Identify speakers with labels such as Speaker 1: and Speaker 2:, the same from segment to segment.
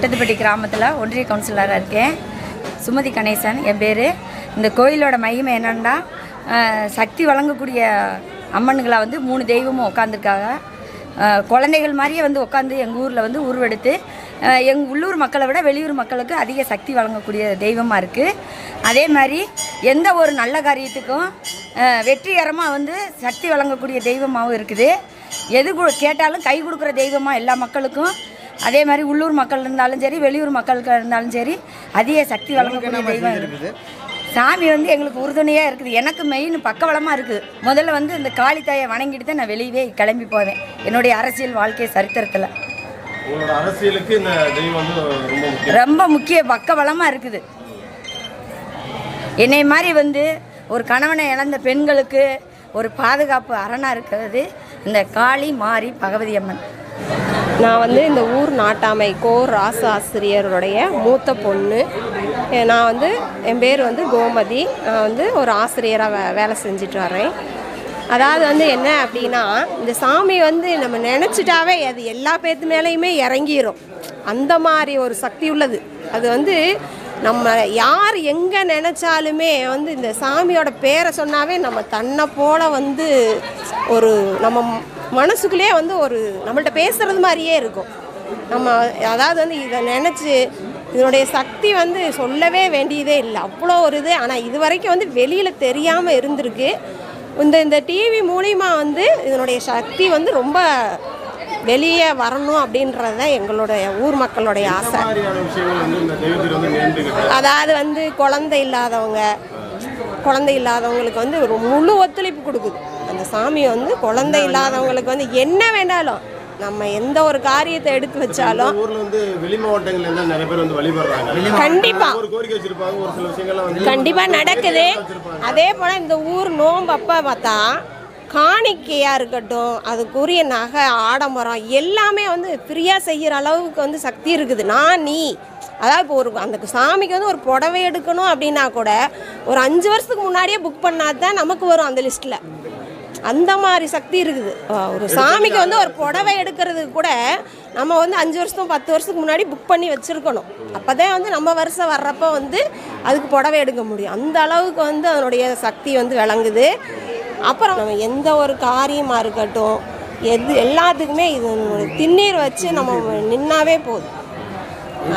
Speaker 1: ஒட்டத்துப்பட்டி கிராமத்தில் ஒன்றிய கவுன்சிலராக இருக்கேன். சுமதி கணேசன் என் பேர். இந்த கோயிலோட மகிமை என்னென்னா சக்தி வழங்கக்கூடிய அம்மனுங்களாக வந்து மூணு தெய்வமும் உட்காந்துருக்காங்க குழந்தைகள் மாதிரியே வந்து உட்காந்து எங்கள் ஊரில் வந்து உருவெடுத்து எங்கள் உள்ளூர் மக்களை விட வெளியூர் மக்களுக்கு அதிக சக்தி வழங்கக்கூடிய தெய்வமாக இருக்குது அதே மாதிரி எந்த ஒரு நல்ல காரியத்துக்கும் வெற்றிகரமாக வந்து சக்தி வழங்கக்கூடிய தெய்வமாகவும் இருக்குது. எது கு- கேட்டாலும் கை கொடுக்குற தெய்வமாக எல்லா மக்களுக்கும் அதே மாதிரி உள்ளூர் மக்கள் இருந்தாலும் சரி வெளியூர் மக்களுக்கு இருந்தாலும் சரி அதிக சக்தி வழங்கக்கூடிய தெய்வம் இருக்குது? சாமி வந்து எங்களுக்கு உறுதுணையாக இருக்குது. எனக்கு மெயின் பக்கபலமாக இருக்குது முதல்ல வந்து இந்த காளித்தாயை வணங்கிட்டு தான் நான் வெளியவே கிளம்பி போவேன். என்னுடைய அரசியல் வாழ்க்கை சரித்திரத்தில்.
Speaker 2: அரசியலுக்கு இந்த தெய்வம் வந்து ரொம்ப
Speaker 1: முக்கிய பக்கபலமாக இருக்குது. என்னை மாதிரி வந்து ஒரு கணவனை இழந்த பெண்களுக்கு ஒரு பாதுகாப்பு அரணாக இருக்கிறது இந்த காளி மாரி பகவதி அம்மன்.
Speaker 3: நான் வந்து இந்த ஊர் நாட்டாமை கோ ராசு ஆசிரியருடைய மூத்த பொண்ணு. நான் வந்து என் பேர் வந்து கோமதி. நான் வந்து ஒரு ஆசிரியராக வே வேலை செஞ்சுட்டு வரேன் அதாவது வந்து என்ன அப்படின்னா இந்த சாமி வந்து நம்ம நினச்சிட்டாவே அது எல்லா பேத்து மேலேயுமே இறங்கிடும் அந்த மாதிரி ஒரு சக்தி உள்ளது. அது வந்து நம்ம யார் எங்கே நினச்சாலுமே வந்து இந்த சாமியோட பேரை சொன்னாவே நம்ம தன்னை போல வந்து ஒரு நம்ம மனசுக்குள்ளேயே வந்து ஒரு நம்மள்ட்ட பேசுறது மாதிரியே இருக்கும். நம்ம அதாவது வந்து இதை நினச்சி இதனுடைய சக்தி வந்து சொல்லவே வேண்டியதே இல்லை. அவ்வளோ ஒரு இது. ஆனால் இது வரைக்கும் வந்து வெளியில் தெரியாமல் இருந்திருக்கு. இந்த இந்த டிவி மூலிமா வந்து இதனுடைய சக்தி வந்து ரொம்ப வெளியே வரணும் அப்படின்றது தான் எங்களுடைய ஊர் மக்களுடைய ஆசை. அதாவது வந்து குழந்தை இல்லாதவங்க குழந்தை இல்லாதவங்களுக்கு வந்து ஒரு முழு ஒத்துழைப்பு கொடுக்குது. அந்த சாமி வந்து குழந்தை இல்லாதவங்களுக்கு வந்து என்ன வேண்டாலும் நம்ம எந்த ஒரு காரியத்தை எடுத்து வச்சாலும்
Speaker 2: ஊர்ல வந்து வெளி மாவட்டங்கள்ல நிறைய பேர் வந்து வழிபடுறாங்க.
Speaker 3: கண்டிப்பா.
Speaker 2: ஒரு கோரிக்கை வச்சிருப்பாங்க ஒரு சில விஷயங்கள்லாம் வந்து
Speaker 3: கண்டிப்பா நடக்குது. அதே போல இந்த ஊர் நோம்பு அப்ப பார்த்தா காணிக்கையா இருக்கட்டும் அதுக்குரிய நகை ஆடம்பரம் எல்லாமே வந்து ஃப்ரீயா செய்யற அளவுக்கு வந்து சக்தி இருக்குது. நான் நீ அதாவது இப்போ ஒரு அந்த சாமிக்கு வந்து ஒரு புடவை எடுக்கணும் அப்படின்னா கூட ஒரு அஞ்சு வருஷத்துக்கு முன்னாடியே புக் பண்ணாதான் நமக்கு வரும் அந்த லிஸ்ட்ல அந்த மாதிரி சக்தி இருக்குது. ஒரு சாமிக்கு வந்து ஒரு புடவை எடுக்கிறதுக்கு கூட நம்ம வந்து அஞ்சு வருஷம் பத்து வருஷத்துக்கு முன்னாடி புக் பண்ணி வச்சுருக்கணும். அப்போ தான் வந்து நம்ம வருஷம் வர்றப்போ வந்து அதுக்கு புடவை எடுக்க முடியும். அந்த அளவுக்கு வந்து அதனுடைய சக்தி வந்து விளங்குது. அப்புறம் நம்ம எந்த ஒரு காரியமாக இருக்கட்டும் எது எல்லாத்துக்குமே இது திண்ணீர் வச்சு நம்ம நின்னாவே போதும்.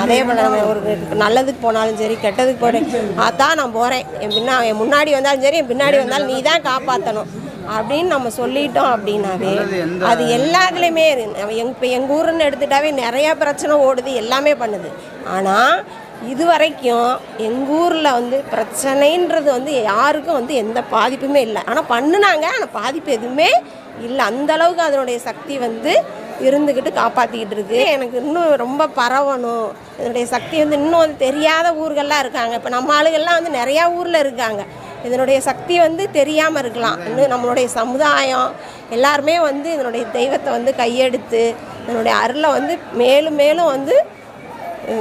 Speaker 3: அதே போல் நம்ம ஒரு நல்லதுக்கு போனாலும் சரி கெட்டதுக்கு போகிறேன் அதான் நான் போகிறேன் என் பின்னா என் முன்னாடி வந்தாலும் சரி என் பின்னாடி வந்தாலும் நீ தான் காப்பாற்றணும் அப்படின்னு நம்ம சொல்லிட்டோம் அப்படின்னாவே அது எல்லாத்துலேயுமே இப்போ எங்கள் ஊருன்னு எடுத்துட்டாவே நிறையா பிரச்சனை ஓடுது எல்லாமே பண்ணுது. ஆனால் இது வரைக்கும் எங்கள் ஊரில் வந்து பிரச்சனைன்றது வந்து யாருக்கும் வந்து எந்த பாதிப்புமே இல்லை. ஆனால் பண்ணுனாங்க ஆனால் பாதிப்பு எதுவுமே இல்லை. அந்த அளவுக்கு அதனுடைய சக்தி வந்து இருந்துக்கிட்டு காப்பாற்றிக்கிட்டு இருக்கு. எனக்கு இன்னும் ரொம்ப பரவணும். இதனுடைய சக்தி வந்து இன்னும் வந்து தெரியாத ஊர்கள்லாம் இருக்காங்க. இப்போ நம்ம ஆளுகள்லாம் வந்து நிறையா ஊரில் இருக்காங்க. இதனுடைய சக்தி வந்து தெரியாமல் இருக்கலாம். இன்னும் நம்மளுடைய சமுதாயம் எல்லாருமே வந்து இதனுடைய தெய்வத்தை வந்து கையெடுத்து இதனுடைய அருளை வந்து மேலும் மேலும் வந்து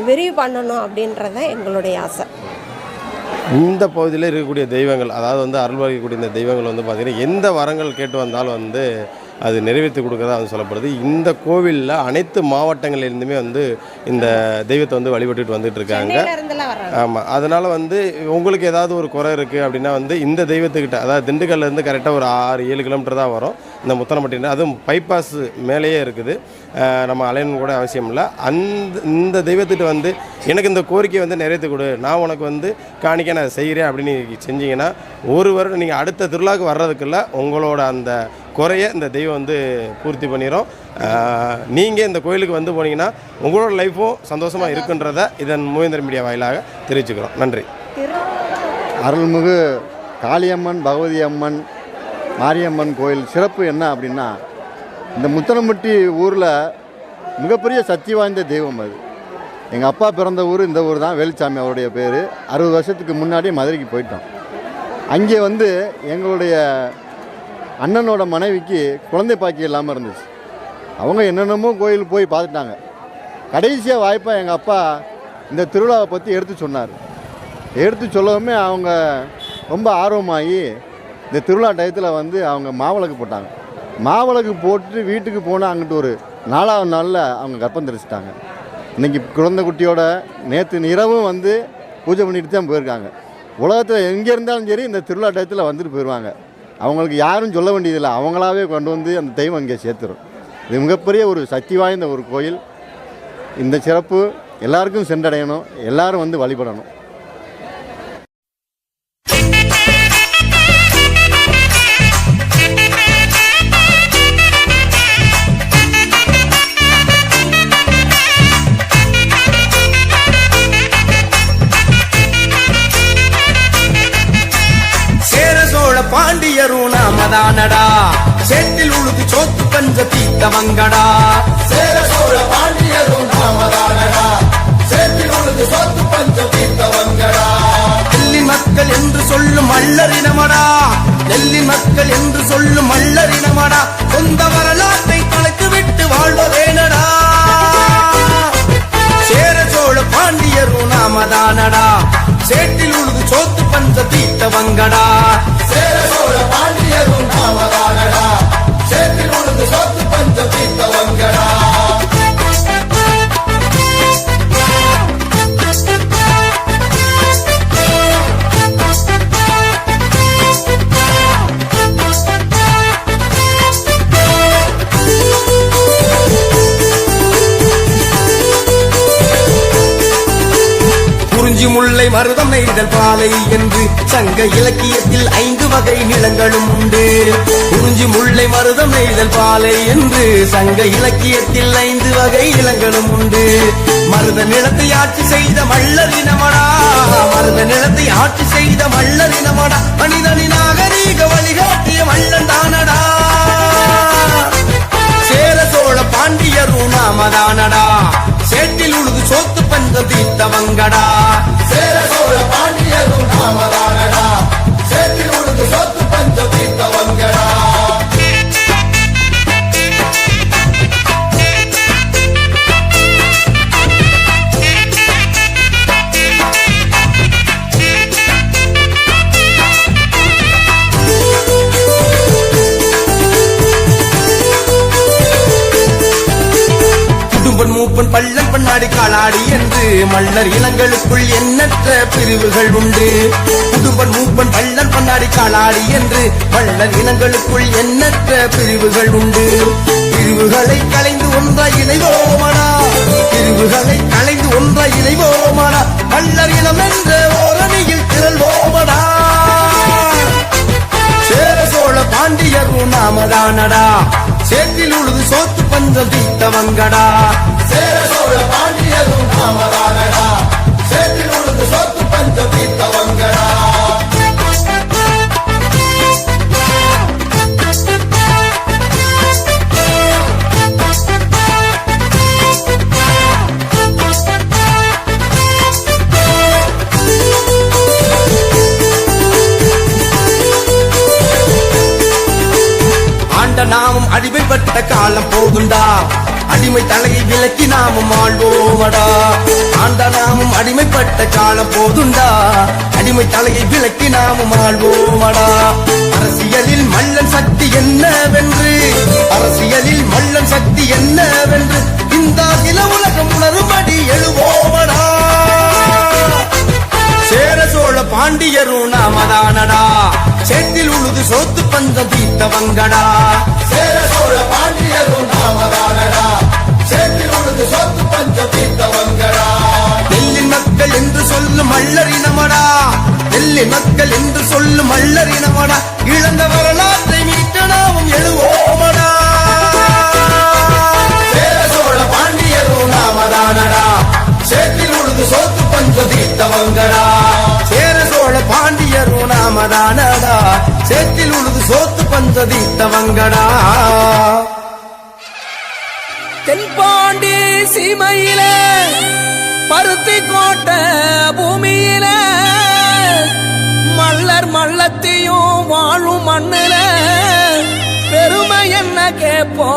Speaker 3: விரிவு பண்ணணும் அப்படின்றது எங்களுடைய ஆசை.
Speaker 2: இந்த பகுதியில் இருக்கக்கூடிய தெய்வங்கள் அதாவது வந்து அருள்வாளிக்கக்கூடிய இந்த தெய்வங்கள் வந்து பார்த்திங்கன்னா எந்த வரங்கள் கேட்டு வந்தாலும் வந்து அது நிறைவேற்றி கொடுக்கறதா வந்து சொல்லப்படுது. இந்த கோவிலில் அனைத்து மாவட்டங்களிலிருந்துமே வந்து இந்த தெய்வத்தை வந்து வழிபட்டுட்டு வந்துட்டு இருக்காங்க. ஆமாம் அதனால் வந்து உங்களுக்கு ஏதாவது ஒரு குறை இருக்குது அப்படின்னா வந்து இந்த தெய்வத்துக்கிட்ட அதாவது திண்டுக்கல்ல இருந்து கரெக்டாக ஒரு ஆறு ஏழு கிலோமீட்டர் தான் வரும். இந்த முத்தனப்பட்டின அதுவும் பைபாஸ் மேலேயே இருக்குது. நம்ம அலையணும் கூட அவசியம் இல்லை. அந்த இந்த தெய்வத்திட்ட வந்து எனக்கு இந்த கோரிக்கையை வந்து நிறைவேற்றி கொடு. நான் உனக்கு வந்து காணிக்க நான் செய்கிறேன் அப்படின்னு செஞ்சீங்கன்னா ஒரு வருடம் நீங்கள் அடுத்த திருவிழாவுக்கு வர்றதுக்குள்ள உங்களோட அந்த குறைய இந்த தெய்வம் வந்து பூர்த்தி பண்ணிடும் நீங்கள் இந்த கோயிலுக்கு வந்து போனீங்கன்னா உங்களோட லைஃப்பும் சந்தோஷமாக இருக்குன்றத இதன் மூவேந்தர் மீடியா வாயிலாக தெரிவிச்சுக்கிறோம். நன்றி.
Speaker 4: அருள்மிகு காளியம்மன் பகவதி அம்மன் மாரியம்மன் கோயில் சிறப்பு என்ன அப்படின்னா இந்த முத்தனம்பட்டி ஊரில் மிகப்பெரிய சக்தி வாய்ந்த தெய்வம் அது. எங்கள் அப்பா பிறந்த ஊர் இந்த ஊர் தான் வேலுச்சாமி அவருடைய பேர். அறுபது வருஷத்துக்கு முன்னாடி மதுரைக்கு போயிட்டோம். அங்கே வந்து எங்களுடைய அண்ணனோட மனைவிக்கு குழந்தை பாக்கியம் இல்லாமல் இருந்துச்சு. அவங்க என்னென்னமோ கோயில் போய் பார்த்துட்டாங்க. கடைசியாக வாய்ப்பாக எங்கள் அப்பா இந்த திருவிழாவை பற்றி எடுத்து சொன்னார். எடுத்து சொல்லவுமே அவங்க ரொம்ப ஆர்வமாகி இந்த திருவிழா டயத்தில் வந்து அவங்க மாவிளக்கு போட்டாங்க. மாவிளக்கு போட்டு வீட்டுக்கு போனால் அங்கிட்டு ஒரு நாலாவது நாளில் அவங்க கர்ப்பம் தெரிச்சிட்டாங்க. இன்னைக்கு குழந்தை குட்டியோட நேற்று இரவும் வந்து பூஜை பண்ணிட்டு தான் போயிருக்காங்க. உலகத்தில் எங்கே இருந்தாலும் சரி இந்த திருவிழா டயத்தில் வந்துட்டு போயிடுவாங்க அவங்களுக்கு யாரும் சொல்ல வேண்டியதில்லை. அவங்களாவே கொண்டு வந்து அந்த தெய்வம் இங்கே சேர்த்துரும். இது மிகப்பெரிய ஒரு சக்தி வாய்ந்த ஒரு கோயில். இந்த சிறப்பு எல்லாருக்கும் சென்றடையணும். எல்லாரும் வந்து வழிபடணும்.
Speaker 5: தானடா நாமதானடா சேற்றில் உழுது சோத்து பஞ்ச தீத்தவங்கடா சேர சோழ பாண்டியரும் நாமதானடா சேற்றில் உழுது சோத்து பஞ்ச தீத்தவங்கடா டெல்லி மக்கள் என்று சொல்லும் மல்லரினமடா டெல்லி மக்கள் என்று சொல்லும் மல்லரினமடா சொந்த வரலாற்றை கணக்கு விட்டு வாழ்வதேனடா? சேர சோழ பாண்டியரும் நாமதானடா சேட்டில் உழுது சோத்து பஞ்ச தீட்டவங்கடா மருதம் பாலை என்று சங்க இலக்கியத்தில் ஐந்து வகை நிலங்களும் உண்டு. குறிஞ்சி முல்லை மருதம் நெய்தல் பாலை என்று சங்க இலக்கியத்தில் ஐந்து வகை நிலங்களும் உண்டு. மருத நிலத்தை ஆட்சி செய்த மல்லரினமடா மருத நிலத்தை ஆட்சி செய்த மல்லரினமடா மனிதனின் நாகரீக வழிகாட்டிய மல்லன் தானடா. சேர சோழ பாண்டியரும் நாமதானடா சேட்டில் உழுது சோத்து பஞ்ச தீர்த்தவங்கடா. சேர மூப்பன் பள்ளம் பண்ணாடி காலாடி என்று மன்னர் இளங்களுக்குள் எண்ணற்ற பிரிவுகள் உண்டு. குடும்பன் மூப்பன் பள்ளன் பண்ணாடி காலாடி என்று பள்ளன் இனங்களுக்குள் எண்ணற்ற பிரிவுகள் உண்டு. பிரிவுகளை கலைந்து ஒன்றாய் இணைவோமானா பிரிவுகளை கலைந்து ஒன்றாய் இணைவோமானா பள்ளர் இனம் என்ற ஓரணியில் திரள்வோமடா. சேர சோழ பாண்டியரும் நாமதானடா. சேற்றில் உழுது சோத்து பஞ்சம் தீர்த்தவங்கடா சேர சோழ பாண்டியரும் நாமதானடா. சோத்து பஞ்சம் பட்ட காலம் போதுண்டா. அடிமை தலையை விலக்கி நாமும் ஆழ்வோமடா அரசியலில் மல்லன் சக்தி என்னவென்று? அரசியலில் மல்லன் சக்தி என்னவென்று? இந்த சில உலகம் உணரும்படி எழுவோமடா. சேர சோழ பாண்டியரும் நாமதானடா. சேற்றில் உழுது சோத்து பஞ்சம் தீர்த்தவங்கடா சேர சோழ பாண்டியரும் நாமதானடா. சேற்றில் உழுது சோத்து பஞ்சம் தீர்த்த சொல்லும் மல்லறினமடா டெல்லி மக்கள் என்று சொல்லும் மல்லறினமடா இழந்த வரலாற்றை மீட்ட நாமும் எழுவோமடா. சேர சோழ பாண்டியரும் நாமதானடா. சேற்றில் உழுது சோத்து பஞ்சு தீர்த்தவங்கடா. சேர சோழ பாண்டியரும் நாமதானடா. சேற்றில் உழுது சோத்து பஞ்ச தீர்த்தவங்கடா.
Speaker 6: தென்பாண்டி சீமையிலே பருத்தி கோட்ட பூமியில மல்லர் மல்லத்தையும் வாழும் மண்ணில பெருமை என்ன கேப்போ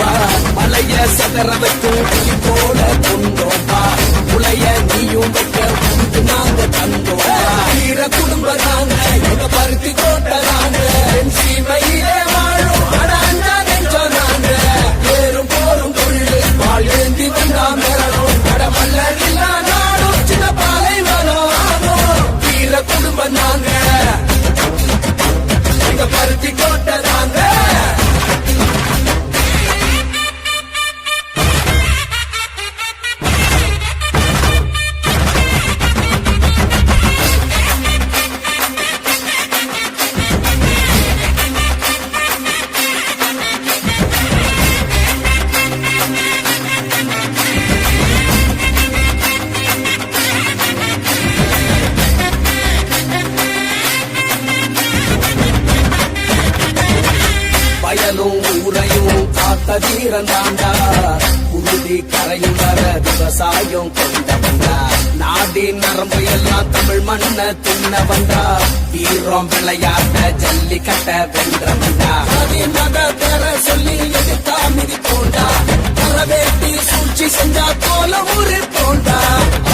Speaker 6: வா மலைய சதற வைக்கும் நீ போல கொண்டோம் வா. உலைய நீயும் வைக்க நாங்க தந்தோம் வா. வீர குடும்ப நாங்க எங்க பருத்தி கோட்டை நாங்க சீமையிலே கரையும் வர விவசாயம் கொண்ட வந்தா நாடின் நரம்பு எல்லாம் தமிழ் மண்ண தின்ன வந்தா. வீரம் விளையாட்ட ஜல்லிக்கட்ட வென்ற வந்தா மத பெற சொல்லி எதிர்த்தா மிதி போண்டா. வரவேட்டி சூழ்ச்சி செஞ்சா போல ஊரு போண்டா.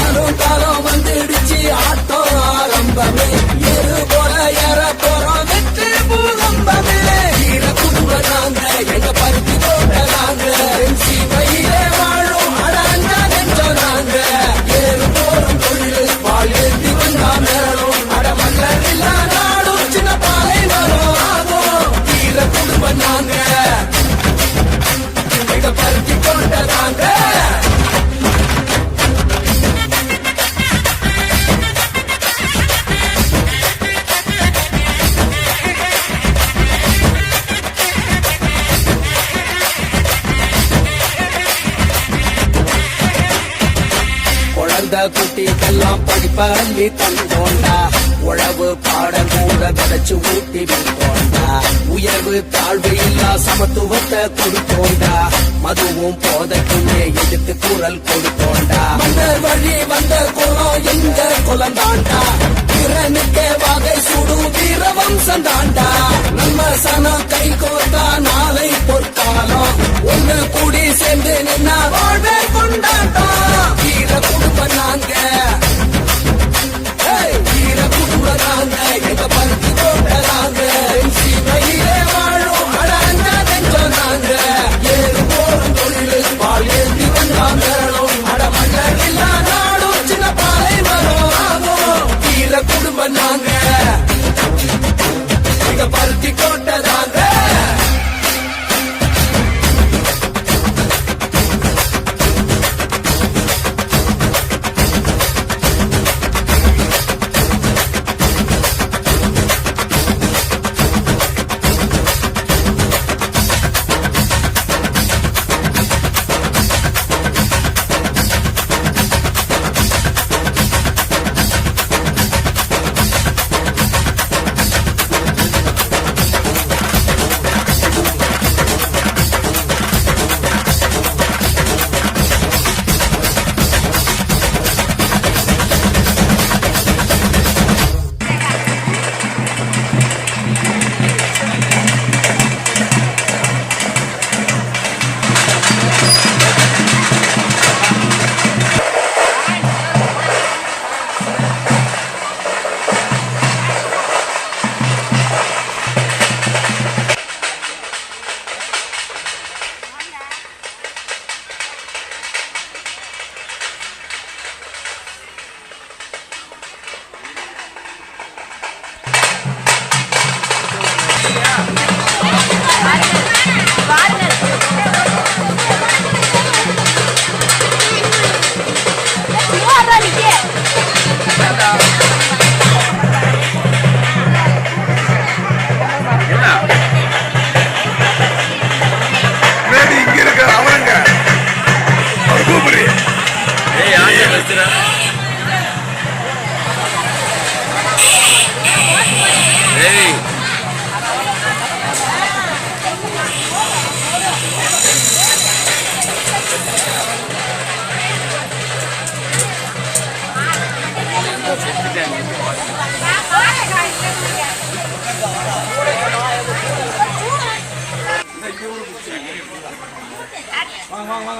Speaker 6: அரும் காலம் வந்துடுச்சு ஆட்டம் ஆரம்பமே. எரு போல ஏற போறோம் வெற்றி பூகம்பமே. வீர குடும்ப நாங்க எங்க பருத்தி தோட்ட நாங்க. குழந்தை குட்டிக்கெல்லாம் படிப்ப தந்தோண்டா. உழவு பாடல் கூட கிடைச்சு ஊட்டி விட்டோண்டா. உயர்வு தாழ்வு இல்லா சமத்துவத்தை கொடுத்தோண்டா. மதுவும் போதைக்குள்ளே எதிர்த்து குரல் கொடுத்தோண்டா. மன்னர் வழி வந்த குளம் எங்க குலந்தாண்டா? திறனுக்கே வகை சுடும் வீரவம்சம் தாண்டா நம்ம சனம் கை கோத்தா நாளை பொற்காலம் ஒண்ணு கூடி சேர்ந்து நின்னா வாழ்வே கொண்டாட்டம் வீர குடும்பம்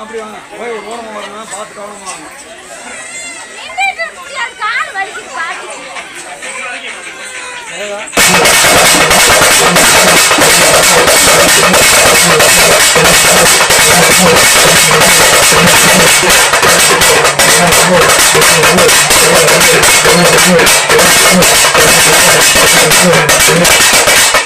Speaker 7: அப்படி வாங்க. போய் ஓரமாக வாங்க பார்த்து கவனமாக வாங்க
Speaker 8: Thank.